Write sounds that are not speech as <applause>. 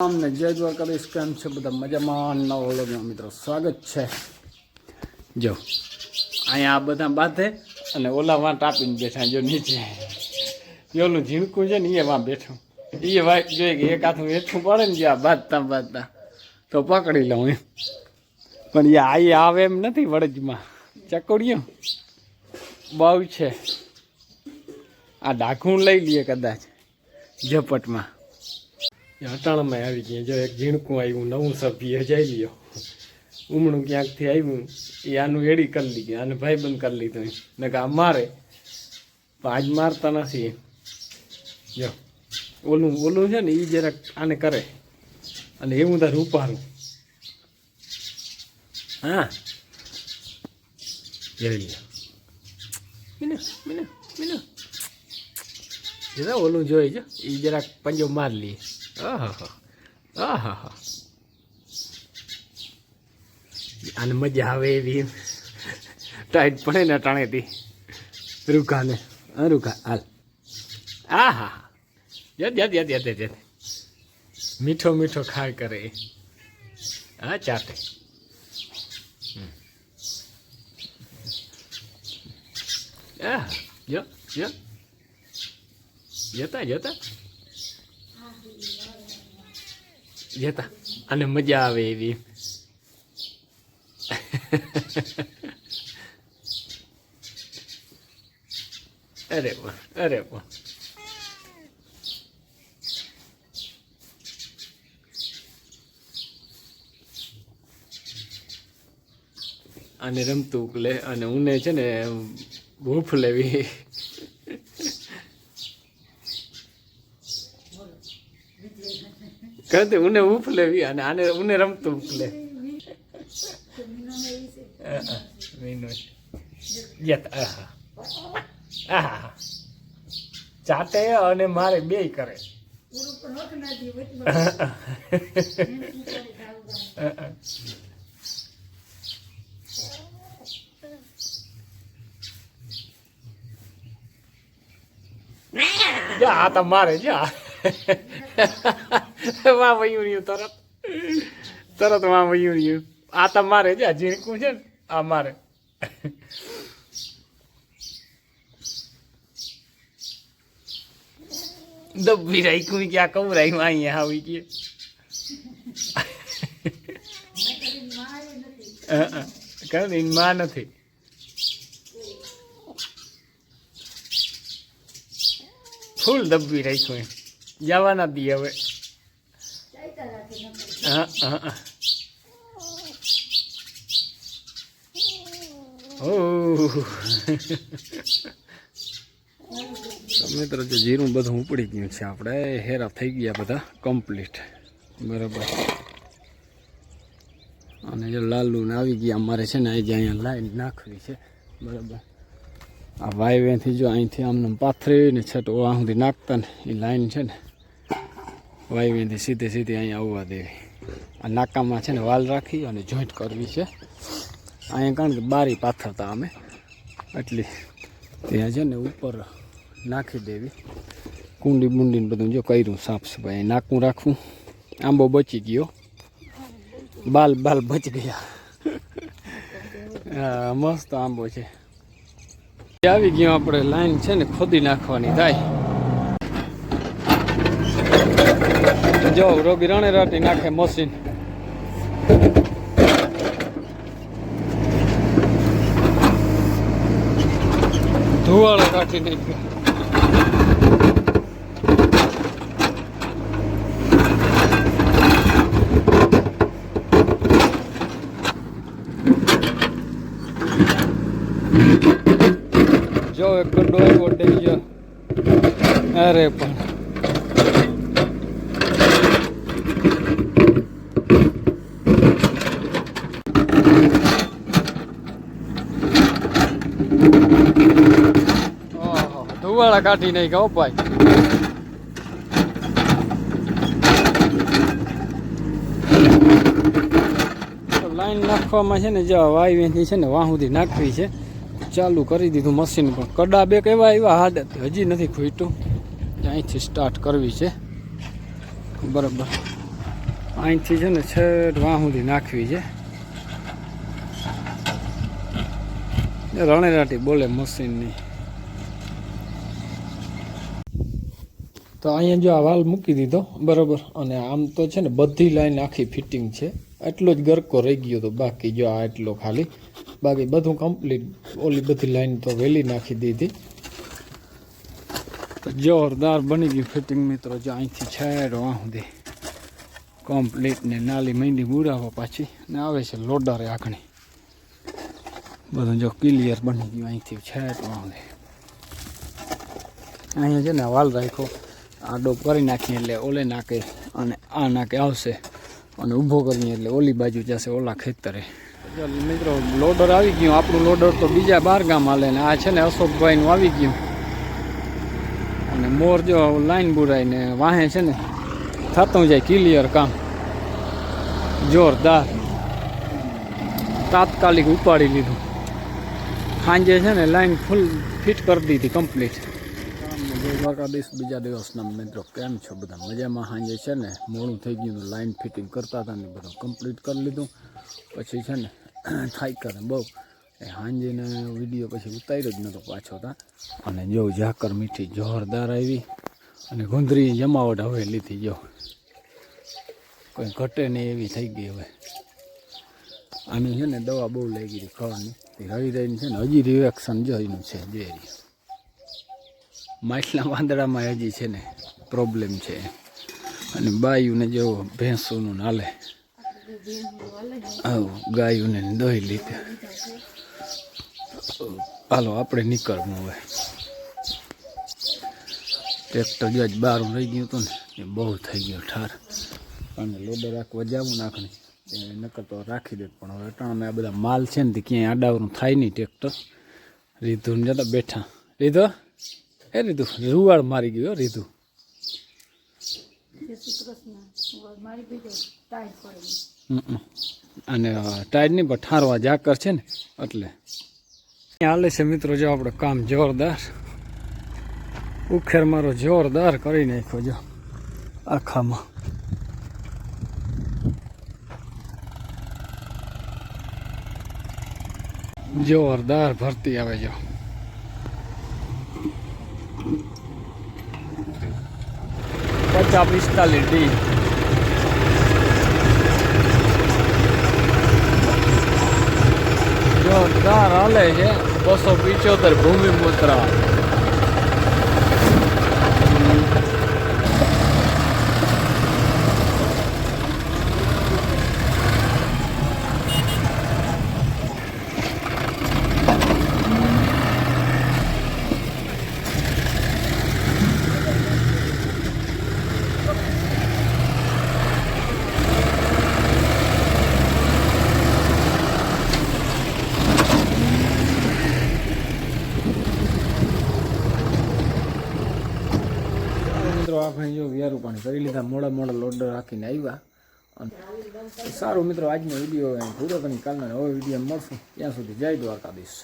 અમને જય દ્વારકાધીશ, કેમ છે બધા? મજામાં? નવા વ્લોગમાં મિત્રો સ્વાગત છે. જો, અહીંયા આ બધા બાંધે અને ઓલા વાં ટાપીને બેઠા જો નીચે. ઓલું ઝીણકું છે ને એ વાં બેઠું. એ વાઈટ જોઈએ કે એક હાથું હેઠું પડે ને, જ્યાં બાંધતા બાંધતા, તો પકડી લઉં એમ. પણ એ આઈ આવે એમ નથી વડજમાં ચકોડિયું બહુ છે. આ ડાકું લઈ લઈએ કદાચ, ઝપટમાં. અટાણામાં આવી ગયા. જો એક ઝીણકું આવ્યું નવું સભ્ય જઈ લ્યો ઉમણું ક્યાંકથી આવ્યું? એ આનું એડી કરી લીધી આને ભાઈ બંધ કરી લીધું ને કે આ મારે. આજ મારતા નથી જો ઓલું ઓલું છે ને એ જરાક આને કરે. અને એવું તાર ઉપાડું. હા. જઈ લ્યો. મીનુ મીનુ મીનુ. જરા ઓલું જોઈ જો એ જરાક પંજો માર લઈએ આને મજા આવે એવી. ટાઈટ પડે ને ટાણેથી રૂખાને. હા રૂખા હાલ. આહા યદ યદ યદ યદ યદ મીઠો મીઠો ખાય કરે. હા ચાટે. આહ જો જો જતા જતા જતા. અને મજા આવે એવી. અરે વાહ અરે વાહ. અને રમતું લે, અને ઉને છે ને ભૂફ લેવી. કહે ઉને ઉફ લેવી અને આને ઉને રમતું ઉફ લે. મીનો યત આહા આહા ચાટે અને મારે બે કરે. <laughs> જા આ તો મારે જા. વાહ વયું રહ્યું તરત. તરત વાહ વયું રહ્યું આ તમારે મારે જા ઝીણકું છે ને, આ મારે. દબ્બી રાખ્યું ક્યાં કહું રાખ્યું અહીંયા આવી ગયે. ને એની માં નથી. ફૂલ દબ્બી રાખ્યું જવાના દી હવે. હા હા હા. મિત્રો જો જીરું બધું ઉપડી ગયું છે આપણે હેરા થઈ ગયા બધા કમ્પ્લીટ બરાબર અને જો લાલુ ને આવી ગયા અમારે છે ને આજે અહીંયા લાઈન નાખવી છે બરાબર આ વાયવેથી જો અહીંથી આમને પાથરીને છઠ આ સુધી નાખતા ને એ લાઈન છે ને વાયવેથી સીધે સીધી અહીંયા આવવા દેવી. આ નાકામાં છે ને વાલ રાખી અને જોઈન્ટ કરવી છે. અહીંયા કારણ કે બારી પાથરતા અમે. એટલી ત્યાં છે ને ઉપર નાખી દેવી. કુંડી બુંડીને બધું જો કર્યું સાફ સફાઈ. નાકું રાખવું. આંબો બચી ગયો. બાલ બાલ બચી ગયા. મસ્ત આંબો છે. આવી ગયો આપણે લાઈન છે ને ખોદી નાખવાની. થાય. જો રોગી રણે રાટી નાખે મશીન. ધુવાળો કાઢી નાખ્યો જો, એક ગડો આવ્યો ડેન્જર અરે પણ. ધુવાળા કાઢી નહીં કહો ભાઈ. લાઈન નાખવામાં છે ને જે વાયવેથી છે ને વાહ સુધી નાખવી છે. ચાલુ કરી દીધું મશીન પણ કડા બે કેવા એવા હાડ હજી નથી ખૂટ્યું. અહીંથી સ્ટાર્ટ કરવી છે. બરાબર. અહીંથી છે ને છેટ વાં નાખવી છે. રણેરાટી બોલે મશીનની તો અહીંયા જો આ વાલ મૂકી દીધો, બરાબર? અને આમ તો છે ને બધી લાઈન આખી ફિટિંગ છે. એટલો જ ગરકો રહી ગયો તો બાકી જો આ એટલો ખાલી. બાકી બધું કમ્પ્લીટ ઓલી બધી લાઈન તો વહેલી નાખી દીધી. તો જોરદાર બની ગયું ફિટિંગ મિત્રો, જો અહીંથી છેડ આ સુધી કમ્પ્લીટ ને નાલી મહેંદી બુરાવો પાછી. ને આવે છે લોડરે આખણી બધું જો ક્લિયર બની ગયું અહીંથી છેટ આ સુધી અહીંયા છે ને વાલ રાખ્યો. આડો કરી નાખીએ એટલે ઓલે નાખે અને આ નાકે આવશે. અને ઊભો કરીએ એટલે ઓલી બાજુ જશે ઓલા ખેતરે. મિત્રો, લોડર આવી ગયું. આપણું લોડર તો બીજા બાર ગામ હાલે ને આ છે ને અશોકભાઈનું આવી ગયું. અને મોર જો લાઈન બુરાઈને વાહે છે ને, થતું જાય ક્લિયર કામ. જોરદાર. તાત્કાલિક ઉપાડી લીધું. સાંજે છે ને લાઈન ફૂલ ફિટ કરી દીધી કમ્પ્લીટ. દ્વારકાધીશ. બીજા દિવસના મિત્રો, કેમ છો બધા? મજામાં? સાંજે છે ને, મોડું થઈ ગયું લાઈન ફિટિંગ કરતા હતા ને બધું કમ્પ્લીટ કરી લીધું. પછી છે ને, થાય કરે બહુ. એ સાંજેને વીડિયો પછી ઉતાર્યો જ નહોતો પાછો તા. અને જો ઝાકર મીઠી જોરદાર આવી અને ગુંદરી જમાવટ હવે લીધી જો. કોઈ ઘટે નહીં એવી થઈ ગઈ હવે. આની છે ને દવા બહુ લાગી ગઈ ખાવાની. રવિ રહીને છે ને હજી રિએક્શન જોઈનું છે, જે. માછલા વાંદડામાં હજી છે ને પ્રોબ્લેમ છે. અને બાયુને જેવો ભેંસોનું નાલે. આવું, ગાયુંને દોઈ લીધે. હાલો, આપણે નીકળવું હવે. ટ્રેક્ટર જો જ બહાર રહી ગયું હતું ને, એ બહુ થઈ ગયો ઠાર. અને લોડર રાખવા જાવું નાખણી એ નકર તો રાખી દે પણ હવે અમે આ બધા માલ છે ને તે ક્યાંય આડાવરું થાય નહીં ટ્રેક્ટર. રીધું ને જતા બેઠા. રીધો? એ રીધું રૂવાડ મારી ગયો રીધું. અને ટાયર નહીં પણ ઠારવા ઝાકર છે ને એટલે. હાલે છે મિત્રો જો આપણે કામ જોરદાર. ઉખેર મારો જોરદાર કરી નાખ્યો જો આખામાં. જોરદાર ભરતી આવે જો. પચાસ પિસ્તાલીસ ડી જોરદાર હાલે છે. બસો પિચોતેર ભૂમિ મુદ્રા. આપણે જો વ્યારું પાણી કરી લીધા, મોડા મોડા લોડર રાખીને આવ્યા અને સારું મિત્રો, આજનો વીડિયો પૂરો કરી કાલના હવે વીડિયો મળશું. ત્યાં સુધી જય દ્વારકાધીશ.